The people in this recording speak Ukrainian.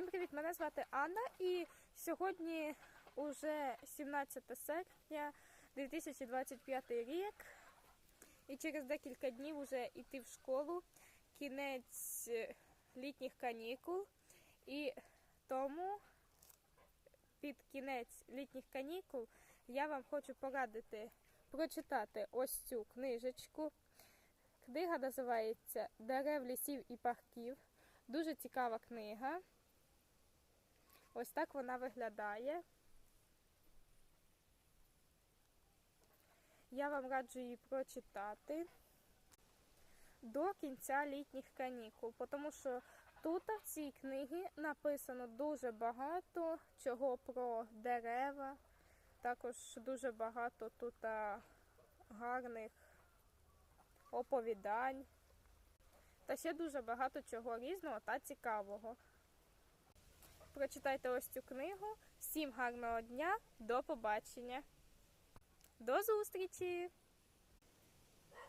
Всім привіт! Мене звати Анна, і сьогодні уже 17 серпня 2025 рік. І через декілька днів вже йти в школу, кінець літніх канікул. І тому під кінець літніх канікул я вам хочу порадити прочитати ось цю книжечку. Книга називається Дерев лісів і парків. Дуже цікава книга. Ось так вона виглядає. Я вам раджу її прочитати до кінця літніх канікул, тому що тут в цій книгі написано дуже багато чого про дерева, також дуже багато тут гарних оповідань. Та ще дуже багато чого різного та цікавого. Прочитайте ось цю книгу. Всім гарного дня, до побачення. До зустрічі!